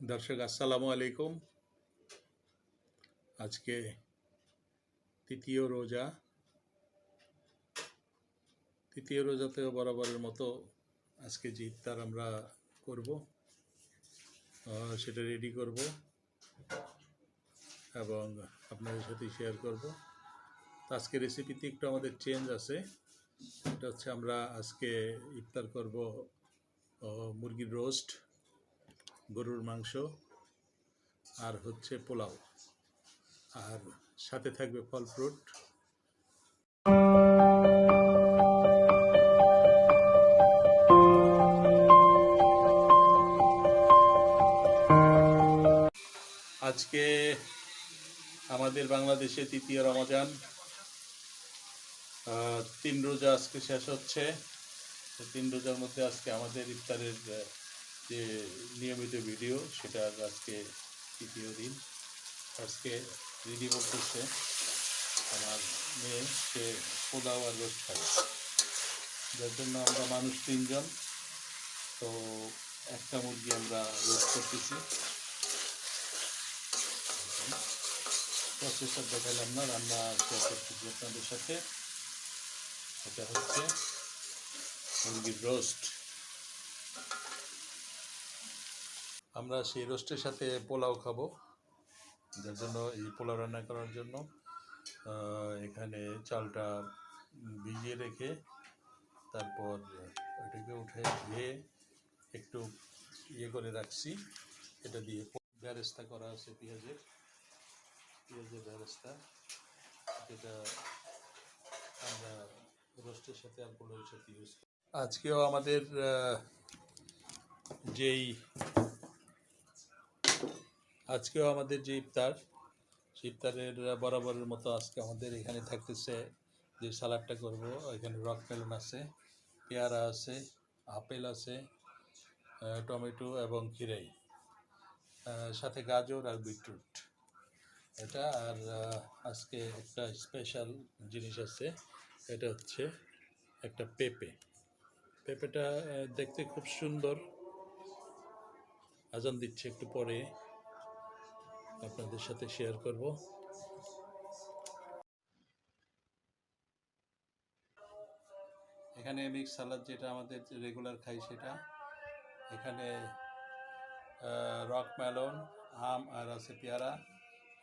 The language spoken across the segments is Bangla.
দর্শক, আসসালামু আলাইকুম। আজকে তৃতীয় রোজা। তৃতীয় রোজাতেও বরাবরের মতো আজকে যে ইফতার আমরা করব সেটা রেডি করব এবং আপনাদের সাথে শেয়ার করব। আজকে রেসিপিতে একটু আমাদের চেঞ্জ আছে। এটা হচ্ছে আমরা আজকে ইফতার করব মুরগির রোস্ট গরুর মাংস আর হচ্ছে পোলাও। আর সাথে থাকবে ফল ফ্রুট। আজকে আমাদের বাংলাদেশে তৃতীয় রমজান। তিন রোজা আজকে শেষ হচ্ছে। তিন রোজার মধ্যে আজকে আমাদের ইফতারের যে নিয়মিত ভিডিও, সেটা আজকে তৃতীয় দিন। আজকে রেডি করতেছে আমার মেয়ে, সে পোলাও আর রোস্ট খায় যার জন্য আমরা মানুষ তিনজন, তো একটা মুরগি আমরা রোস্ট করতেছি। প্রসেসর দেখালাম না, রান্না শেয়ার করতেছি আপনাদের সাথে। এটা হচ্ছে মুরগির রোস্ট। আমরা সেই রোস্টের সাথে পোলাও খাব। যার জন্য এই পোলাও রান্না করার জন্য। এখানে চালটা ভিজিয়ে রেখে তারপর ওইটাকে উঠে ধুয়ে একটু ইয়ে করে রাখছি। এটা দিয়ে ব্যারেস্তা করা আছে পেঁয়াজের। পেঁয়াজের ব্যারেস্তা, যেটা আমরা রোস্টের সাথে আর পোলাওর সাথে ইউজ আজকেও আমাদের যেই আজকেও আমাদের যে ইফতার ইফতারের বরাবরের মতো আজকে আমাদের এখানে থাকতেছে যে সালাডটা করব, এখানে রক মেলন আছে, পেয়ারা আছে, আপেল আছে টমেটো এবং খিরাই সাথে গাজর আর বিটরুট। এটা আর আজকে একটা স্পেশাল জিনিস আছে, এটা হচ্ছে একটা পেঁপে। পেঁপেটা দেখতে খুব সুন্দর। আজান দিচ্ছে একটু পরে। আপনাদের সাথে শেয়ার করব। এখানে মিক্স সালাদ যেটা আমাদের রেগুলার খাই সেটা। এখানে রক মেলন আম আর আছে পেয়ারা।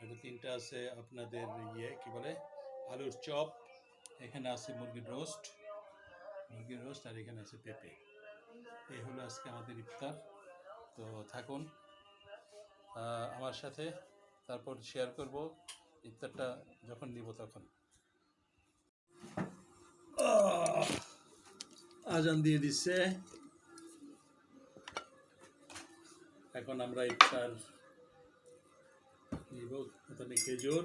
এটা তিনটা আছে আপনাদের ইয়ে কি বলে? আলুর চপ। এখানে আছে মুরগির রোস্ট মুরগির রোস্ট আর এখানে আছে পেঁপে। এই হলো আজকে আমাদের ইফতার। তো থাকুন। আমার সাথে তারপর শেয়ার করব, ইফতারটা যখন নিব তখন। আজান দিয়ে দিচ্ছে। এখন আমরা ইফতার নিব, প্রথমে খেজুর।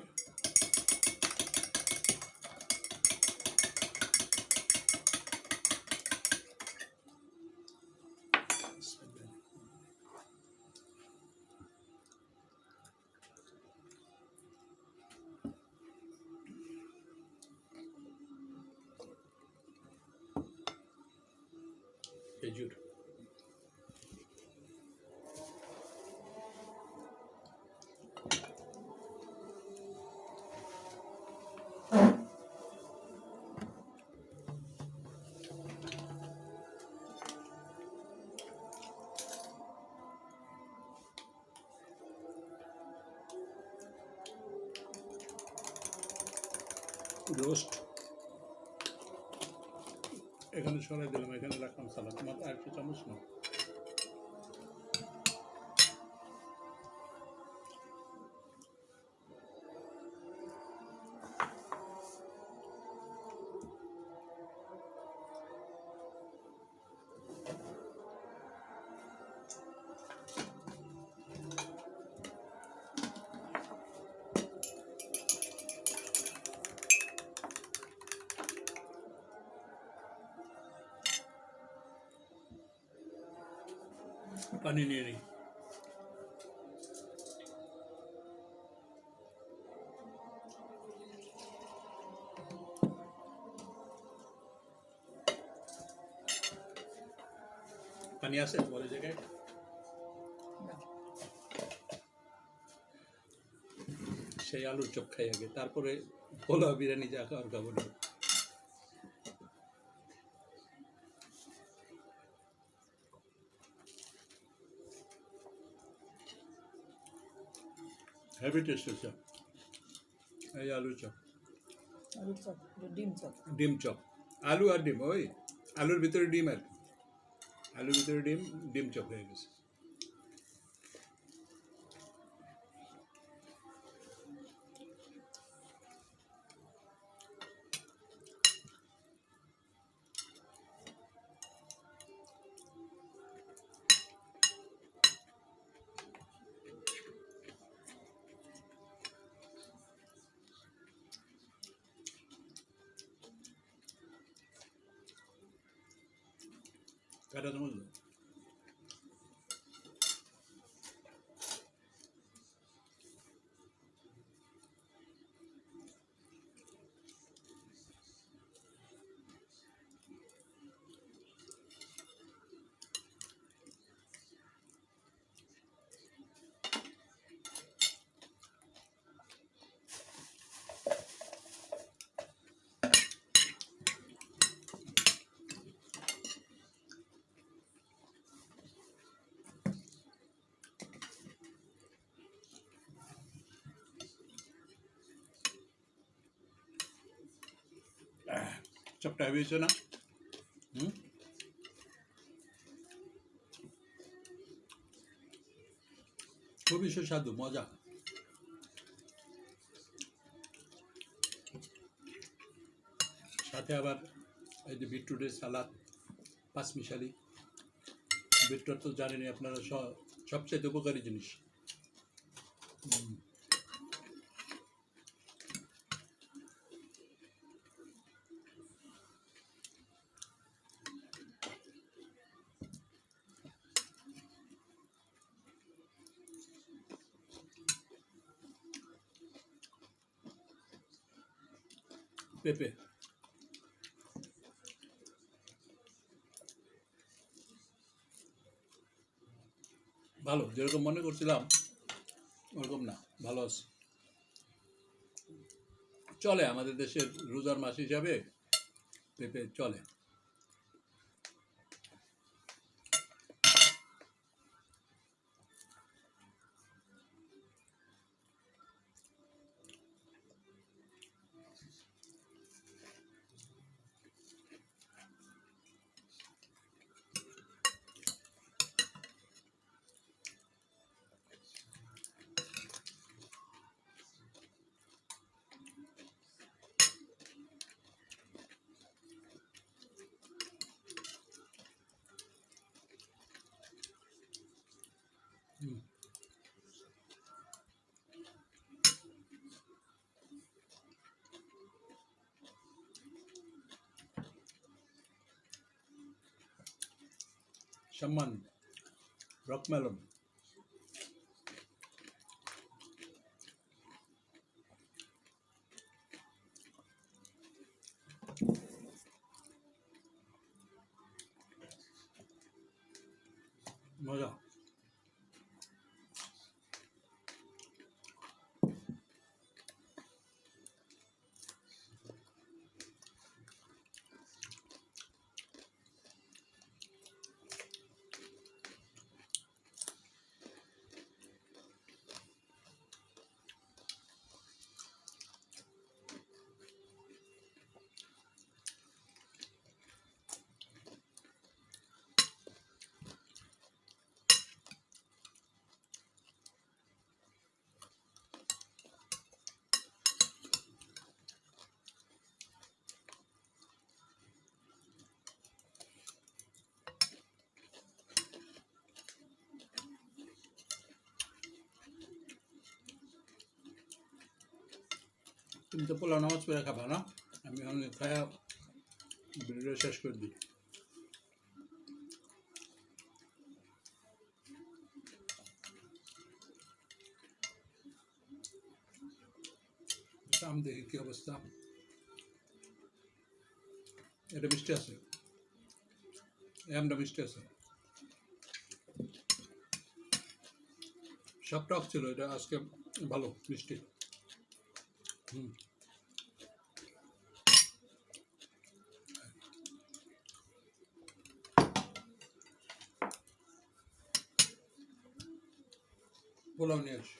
রোস্ট। এখানে সরাই দিলাম এখানে রাখলাম সালাদ। মাত্র একশো চামচ না পানি নিয়ে নিই। পানি আছে তোমার জায়গায়? সেই আলুর চোখ খাই আগে, তারপরে পোলা বিরিয়ানি যা খাওয়ার খাব। হেভি টেস্ট হচ্ছে এই আলু চপ আলুর চপ ডিম চপ ডিম চপ আলু আর ডিম ওই আলুর ভিতরে ডিম আর কি। আলুর ভিতরে ডিম ডিম চপ হয়ে গেছে। 搁点儿东 চপটা হয়েছে না? হুম? খুবই সুস্বাদু, মজা। সাথে আবার এই যে বিটরুটের সালাদ, পাঁচমিশালি। বিটরুট তো জানেনই আপনারা সবচেয়ে উপকারী জিনিস। পেঁপে। ভালো, যেরকম মনে করছিলাম, ওরকম না, ভালো আছে। চলে আমাদের দেশের রোজার মাস হিসাবে, পেঁপে চলে। সম্মান রকমেলন তুমি তো নামাজ পড়ে খাবা, না? আমি অনেক খায়া ভিডিও শেষ করে দিই। আম দেখি কি অবস্থা? এটা মিষ্টি আছে? আমটা মিষ্টি আছে? সব টক ছিল, এটা আজকে ভালো মিষ্টি হুম। আসি